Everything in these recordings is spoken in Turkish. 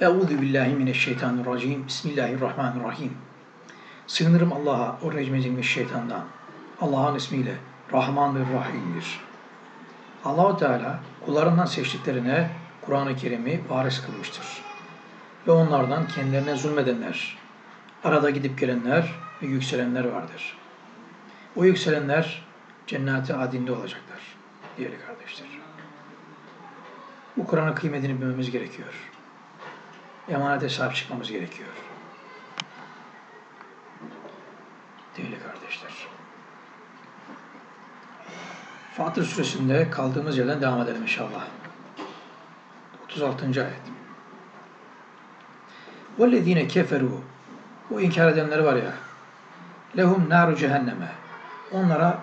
Euzu billahi mineşşeytanirracim. Bismillahirrahmanirrahim. Sığınırım Allah'a o recm edilmiş şeytandan. Allah'ın ismiyle Rahman ve Rahim'dir. Allahu Teala kullarından seçtiklerine Kur'an-ı Kerim'i varis kılmıştır. Ve onlardan kendilerine zulmedenler, arada gidip gelenler ve yükselenler vardır. O yükselenler cenneti adinde olacaklar değerli kardeşler. Bu Kur'an'ın kıymetini bilmemiz gerekiyor Emanete sahip çıkmamız gerekiyor. Değerli kardeşler. Fatır suresinde kaldığımız yerden devam edelim inşallah. 36. ayet. وَالَّذ۪ينَ كَفَرُوا O inkar edenler var ya, lehum naru cehenneme. Onlara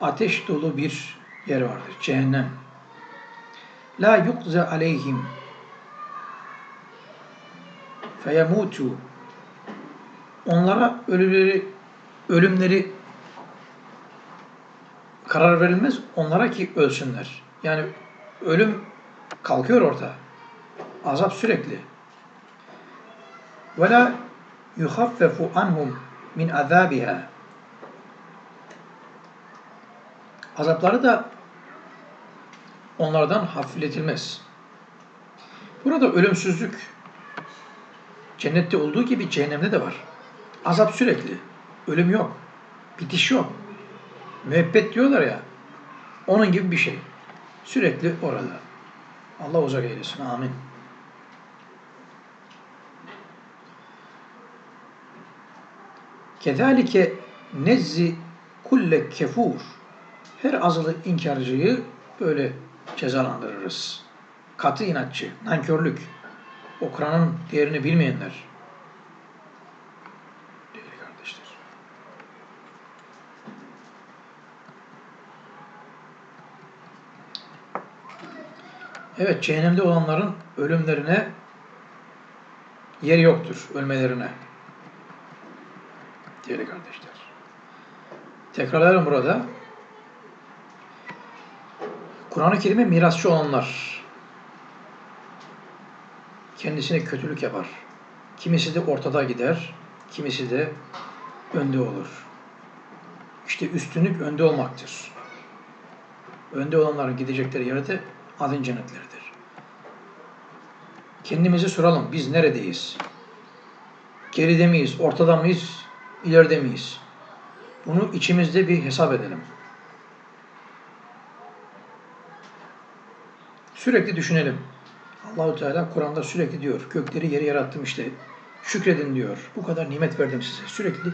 ateş dolu bir yer vardır. Cehennem. La yukza aleyhim feyemutu onlara ölüleri ölümleri karar verilmez onlara ki ölsünler. Yani ölüm kalkıyor orta. Azap sürekli. Ve la yuhaffefu anhum min azabiha azapları da onlardan hafifletilmez. Burada ölümsüzlük cennette olduğu gibi cehennemde de var. Azap sürekli. Ölüm yok. Bitiş yok. Müebbet diyorlar ya. Onun gibi bir şey. Sürekli orada. Allah uzak eylesin. Amin. Kezalike nezzi kulle kefur her azılı inkarcıyı böyle cezalandırırız. Katı inatçı, nankörlük, o Kur'an'ın değerini bilmeyenler. Değerli kardeşler. Evet, cehennemde olanların ölümlerine yer yoktur, ölmelerine. Değerli kardeşler. Tekrarlarım burada. Kur'an-ı Kerim'e mirasçı olanlar kendisine kötülük yapar. Kimisi de ortada gider, kimisi de önde olur. İşte üstünlük önde olmaktır. Önde olanların gidecekleri yerde adın cennetleridir. Kendimizi soralım, biz neredeyiz? Geride miyiz, ortada mıyız, ileride miyiz? Bunu içimizde bir hesap edelim. Sürekli düşünelim. Allahu Teala Kur'an'da sürekli diyor. Gökleri yeri yarattım işte. Şükredin diyor. Bu kadar nimet verdim size. Sürekli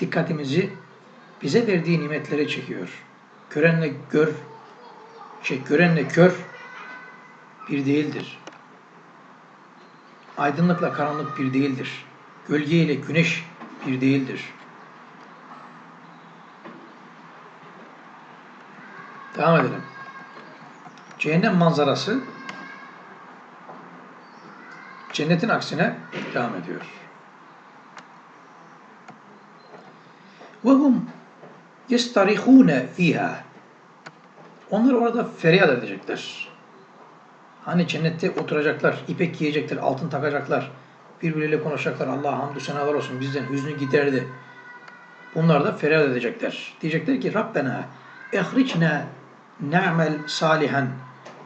dikkatimizi bize verdiği nimetlere çekiyor. Görenle gör, şey görenle kör bir değildir. Aydınlıkla karanlık bir değildir. Gölge ile güneş bir değildir. Devam edelim. Cehennem manzarası cennetin aksine devam ediyor. Ve hum yestarihune fiha. Onlar orada feryat edecekler. Hani cennette oturacaklar, ipek yiyecekler, altın takacaklar, birbirleriyle konuşacaklar. Allah hamdü senalar olsun bizden hüznü giderdi. Bunlar da feryat edecekler. Diyecekler ki Rabbena ehricne ne'mel salihen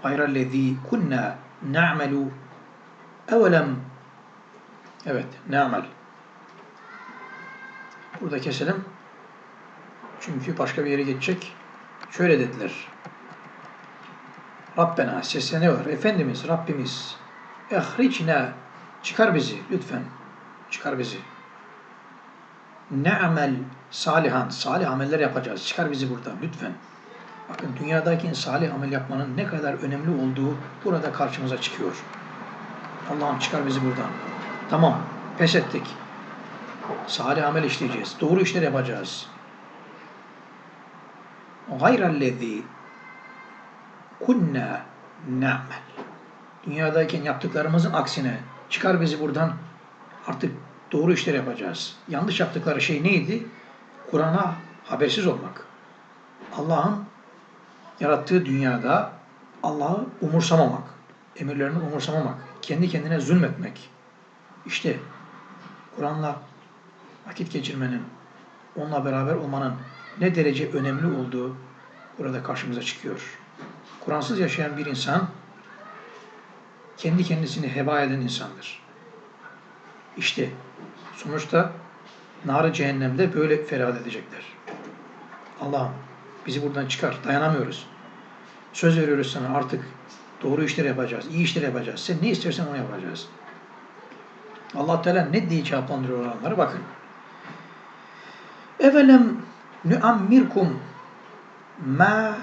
salihan gayrellezî kunna na'melu evelem Evet, na'mel. Burada keselim. Çünkü başka bir yere geçecek. Şöyle dediler. Rabbena sesleniyorlar. Efendimiz, Rabbimiz ehricna çıkar bizi lütfen. Çıkar bizi. Ne'mel salihan. Salih ameller yapacağız. Çıkar bizi buradan lütfen. Bakın dünyadaki salih amel yapmanın ne kadar önemli olduğu burada karşımıza çıkıyor. Allah'ım çıkar bizi buradan. Tamam, pes ettik. Salih amel işleyeceğiz. Doğru işler yapacağız. Gayrellezî kunna na'mel. Dünyadayken yaptıklarımızın aksine çıkar bizi buradan artık doğru işler yapacağız. Yanlış yaptıkları şey neydi? Kur'an'a habersiz olmak. Allah'ın yarattığı dünyada Allah'ı umursamamak. emirlerini umursamamak, kendi kendine zulmetmek. İşte Kur'an'la vakit geçirmenin, onunla beraber olmanın ne derece önemli olduğu burada karşımıza çıkıyor. Kur'ansız yaşayan bir insan kendi kendisini heba eden insandır. İşte sonuçta nar cehennemde böyle feryat edecekler. Allah'ım bizi buradan çıkar, dayanamıyoruz. Söz veriyoruz sana artık doğru işler yapacağız, iyi işler yapacağız. Sen ne istersen onu yapacağız. Allah Teala ne diye cevaplandırıyor onları bakın. Evelem nuammirkum ma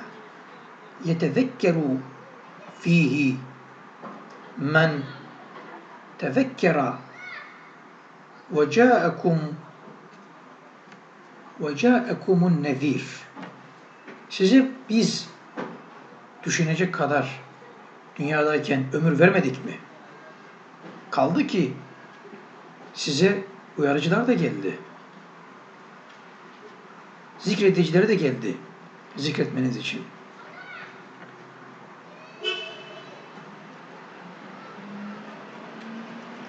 yetezekkeru fihi men tezekkera ve ca'akum ve ca'akumun nezir. Size biz düşünecek kadar dünyadayken ömür vermedik mi? Kaldı ki size uyarıcılar da geldi. Zikredicileri de geldi zikretmeniz için.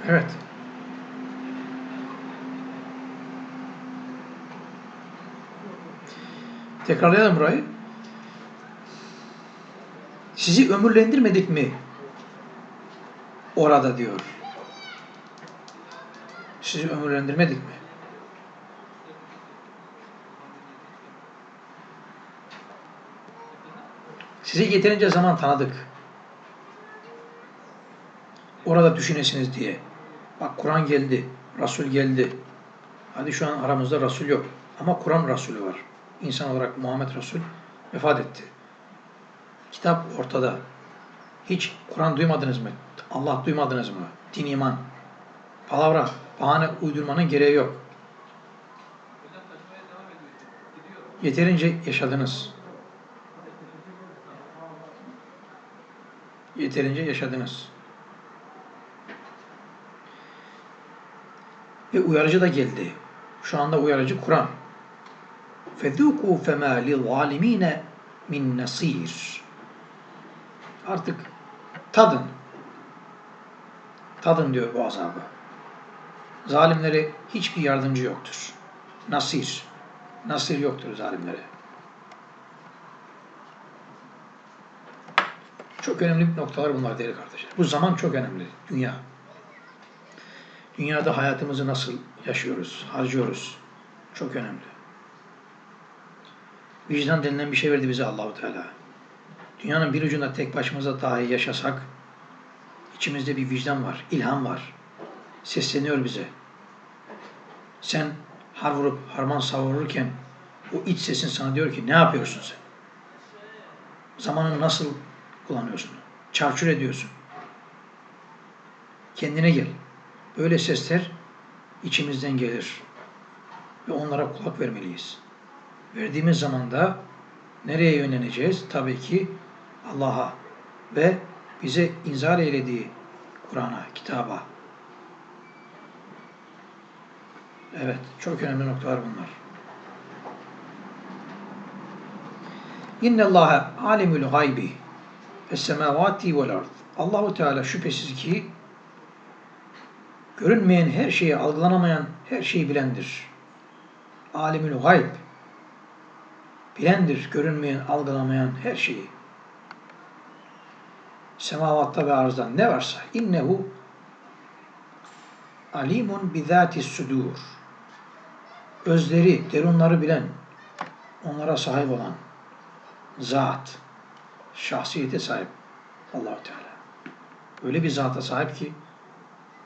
Evet. Tekrarlayalım burayı. Sizi ömürlendirmedik mi? Orada diyor. Sizi ömürlendirmedik mi? Size yeterince zaman tanıdık. Orada düşünesiniz diye. Bak Kur'an geldi, Resul geldi. Hadi şu an aramızda Resul yok. Ama Kur'an Resulü var. İnsan olarak Muhammed Resul vefat etti. Kitap ortada. Hiç Kur'an duymadınız mı? Allah duymadınız mı? Din iman. Palavra, bahane uydurmanın gereği yok. Yeterince yaşadınız. Yeterince yaşadınız. Ve uyarıcı da geldi. Şu anda uyarıcı Kur'an. فَذُوقُوا فَمَا لِلْظَالِم۪ينَ min nasir. Artık tadın. Tadın diyor bu azabı. Zalimlere hiçbir yardımcı yoktur. Nasir. Nasir yoktur zalimlere. Çok önemli noktalar bunlar değerli kardeşler. Bu zaman çok önemli. Dünya. Dünyada hayatımızı nasıl yaşıyoruz, harcıyoruz. Çok önemli. Vicdan denilen bir şey verdi bize Allahu Teala. Dünyanın bir ucunda tek başımıza dahi yaşasak içimizde bir vicdan var, ilham var. Sesleniyor bize. Sen har vurup harman savururken o iç sesin sana diyor ki ne yapıyorsun sen? Zamanı nasıl kullanıyorsun? Çarçur ediyorsun. Kendine gel. Böyle sesler içimizden gelir. Ve onlara kulak vermeliyiz. Verdiğimiz zaman da nereye yönleneceğiz? Tabii ki Allah'a ve bize inzar eylediği Kur'an'a, kitaba. Evet, çok önemli noktalar bunlar. İnne Allaha alimul gaybi es semavati vel ard. Allahu Teala şüphesiz ki görünmeyen her şeyi, algılanamayan her şeyi bilendir. Alimul gayb bilendir, görünmeyen, algılamayan her şeyi. Semavatta ve arzda ne varsa innehu alimun bizati sudur. Özleri, derunları bilen, onlara sahip olan zat, şahsiyete sahip Allahu Teala. Öyle bir zata sahip ki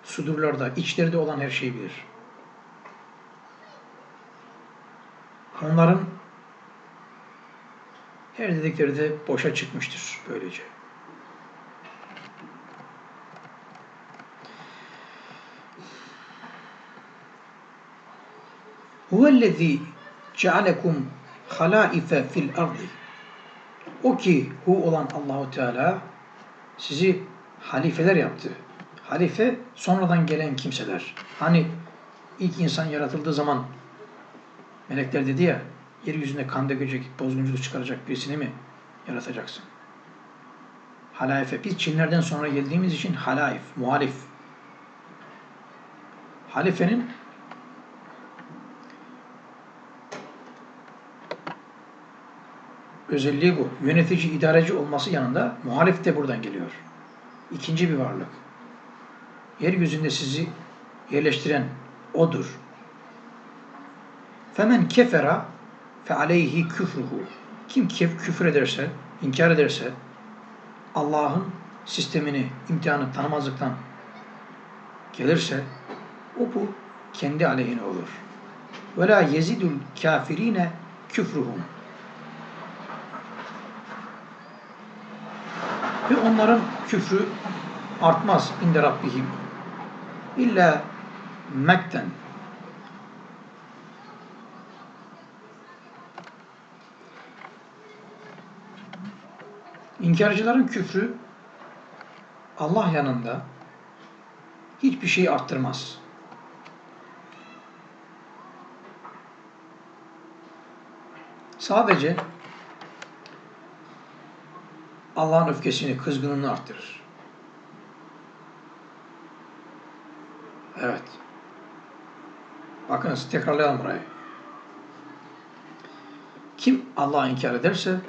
sudurlarda, içlerde olan her şeyi bilir. Onların her dedikleri de boşa çıkmıştır böylece. Huvellezî cealekum halaife fil ardi. O ki hu olan Allahu Teala sizi halifeler yaptı. Halife sonradan gelen kimseler. Hani ilk insan yaratıldığı zaman melekler dedi ya yeryüzünde kan dökecek, bozgunculuk çıkaracak birisini mi yaratacaksın? Halaife. Biz Çinlerden sonra geldiğimiz için halaif, muhalif. Halifenin özelliği bu. Yönetici, idareci olması yanında muhalif de buradan geliyor. İkinci bir varlık. Yeryüzünde sizi yerleştiren O'dur. Femen kefera fe aleyhi küfruhu. Kim kef, küfür ederse, inkar ederse, Allah'ın sistemini, imtihanı tanımazlıktan gelirse, o bu kendi aleyhine olur. Ve la yezidul kafirine küfruhum. Ve onların küfrü artmaz inde Rabbihim. İlla mekten. İnkarcıların küfrü Allah yanında hiçbir şey arttırmaz. Sadece Allah'ın öfkesini, kızgınlığını arttırır. Evet. Bakınız tekrarlayalım burayı. Kim Allah'ı inkar ederse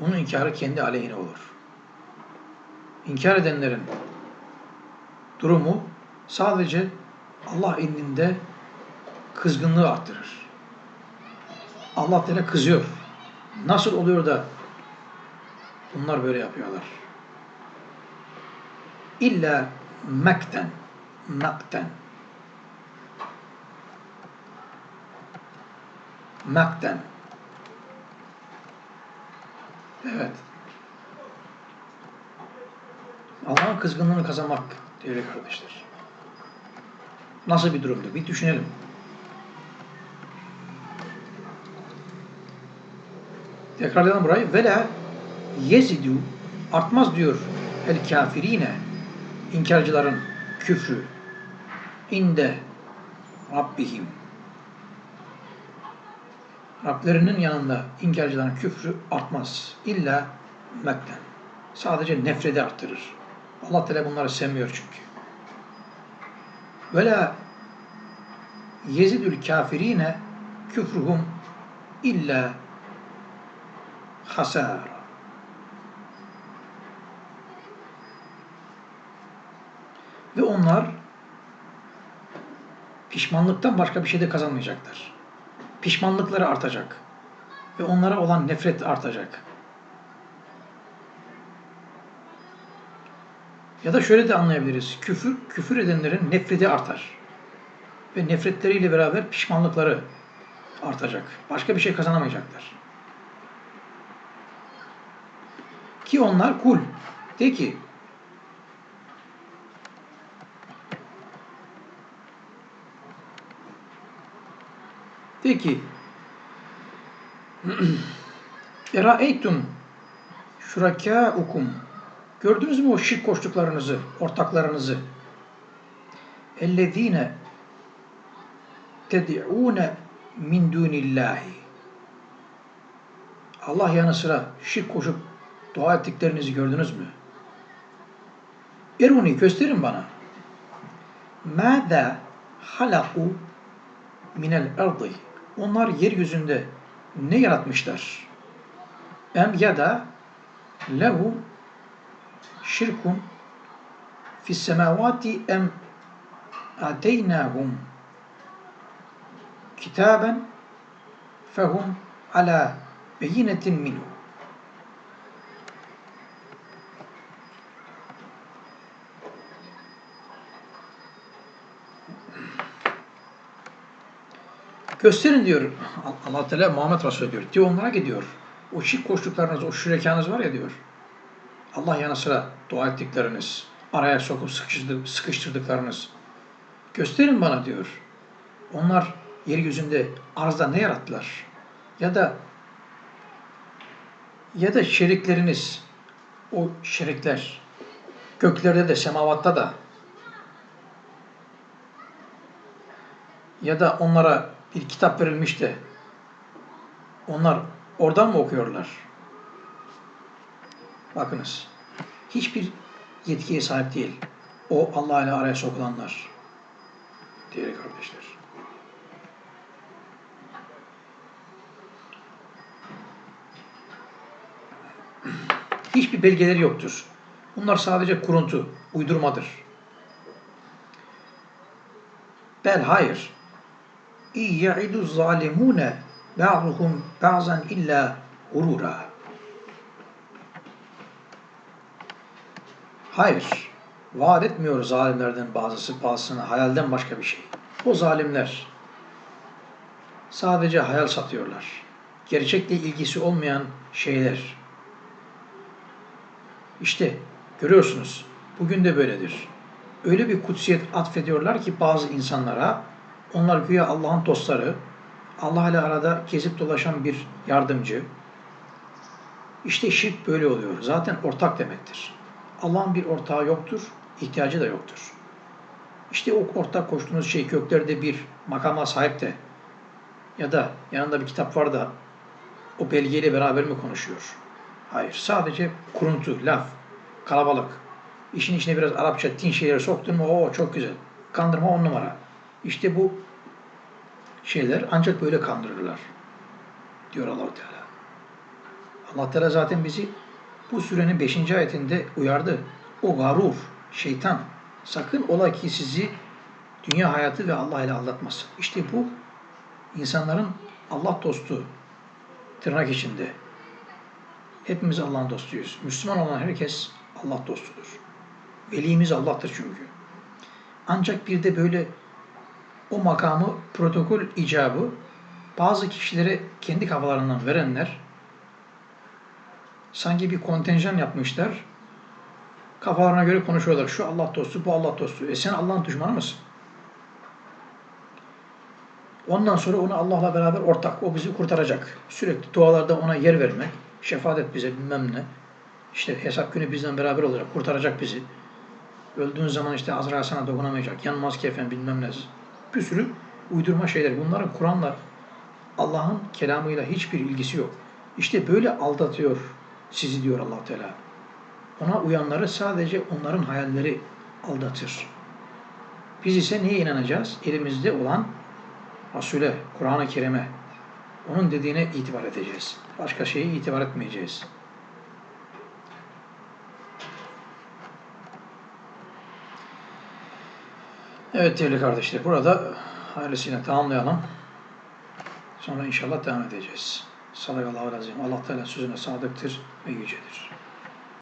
onun inkarı kendi aleyhine olur. İnkar edenlerin durumu sadece Allah indinde kızgınlığı arttırır. Allah Teala kızıyor. Nasıl oluyor da bunlar böyle yapıyorlar? İlla mekten, mekten. Mekten. Evet. Allah'ın kızgınlığını kazanmak değerli kardeşler. Nasıl bir durumdu? Bir düşünelim. Tekrarlayalım burayı. Vela yezidu artmaz diyor el kafirine inkarcıların küfrü inde Rabbihim Rablerinin yanında inkarcıların küfrü artmaz. İlla mekten. Sadece nefreti arttırır. Allah Teala bunları sevmiyor çünkü. Ve la yezidül kafirine küfruhum illa hasar. Ve onlar pişmanlıktan başka bir şey de kazanmayacaklar. Pişmanlıkları artacak. Ve onlara olan nefret artacak. Ya da şöyle de anlayabiliriz. Küfür, küfür edenlerin nefreti artar. Ve nefretleriyle beraber pişmanlıkları artacak. Başka bir şey kazanamayacaklar. Ki onlar kul. De ki Peki. Eraeytum şurakâukum. Gördünüz mü o şirk koştuklarınızı, ortaklarınızı? Ellezîne ted'ûne min dûnillâhi. Allah yanı sıra şirk koşup dua ettiklerinizi gördünüz mü? Eruni gösterin bana. Mâdâ halakû minel erdi onlar yeryüzünde ne yaratmışlar? Em ya da lehum şirkun fis semavati em ateynahum kitaben fehum ala beyinetin minhu. Gösterin diyor Allah Teala Muhammed Resulü diyor. Diyor onlara gidiyor. O şirk koştuklarınız, o şürekanız var ya diyor. Allah yanı sıra dua ettikleriniz, araya sokup sıkıştırdıklarınız. Gösterin bana diyor. Onlar yeryüzünde arzda ne yarattılar? Ya da ya da şerikleriniz, o şerikler göklerde de semavatta da ya da onlara bir kitap verilmiş de onlar oradan mı okuyorlar? Bakınız. hiçbir yetkiye sahip değil. O Allah ile araya sokulanlar. Değerli kardeşler. Hiçbir belgeleri yoktur. Bunlar sadece kuruntu, uydurmadır. Bel hayır. İyya'idu zalimune ba'duhum ba'zan illa gurura. Hayır. Vaat etmiyor zalimlerden bazısı bazısına hayalden başka bir şey. O zalimler sadece hayal satıyorlar. Gerçekle ilgisi olmayan şeyler. İşte görüyorsunuz bugün de böyledir. Öyle bir kutsiyet atfediyorlar ki bazı insanlara onlar güya Allah'ın dostları, Allah ile arada gezip dolaşan bir yardımcı. İşte şirk böyle oluyor. Zaten ortak demektir. Allah'ın bir ortağı yoktur, ihtiyacı da yoktur. İşte o ortak koştuğunuz şey köklerde bir makama sahip de ya da yanında bir kitap var da o belgeyle beraber mi konuşuyor? Hayır. Sadece kuruntu, laf, kalabalık. İşin içine biraz Arapça, din şeyleri soktun mu o çok güzel. Kandırma on numara. İşte bu şeyler ancak böyle kandırırlar. Diyor Allahu Teala. Allah Teala zaten bizi bu surenin 5. ayetinde uyardı. O garur, şeytan sakın ola ki sizi dünya hayatı ve Allah ile aldatmasın. İşte bu insanların Allah dostu tırnak içinde. Hepimiz Allah'ın dostuyuz. Müslüman olan herkes Allah dostudur. Velimiz Allah'tır çünkü. Ancak bir de böyle o makamı protokol icabı bazı kişilere kendi kafalarından verenler sanki bir kontenjan yapmışlar. Kafalarına göre konuşuyorlar. Şu Allah dostu, bu Allah dostu. E sen Allah'ın düşmanı mısın? Ondan sonra onu Allah'la beraber ortak. O bizi kurtaracak. Sürekli dualarda ona yer vermek. Şefaat et bize bilmem ne. İşte hesap günü bizden beraber olacak. Kurtaracak bizi. Öldüğün zaman işte Azrail sana dokunamayacak. Yanmaz kefen bilmem ne. Bir sürü uydurma şeyler. Bunların Kur'an'la Allah'ın kelamıyla hiçbir ilgisi yok. İşte böyle aldatıyor sizi diyor allah Teala. Ona uyanları sadece onların hayalleri aldatır. Biz ise neye inanacağız? Elimizde olan Resul'e, Kur'an-ı Kerim'e, onun dediğine itibar edeceğiz. Başka şeye itibar etmeyeceğiz. Evet değerli kardeşler, burada hayırlısıyla tamamlayalım. Sonra inşallah devam edeceğiz. Sadakallahu lazim. Allah Teala sözüne sadıktır ve yücedir.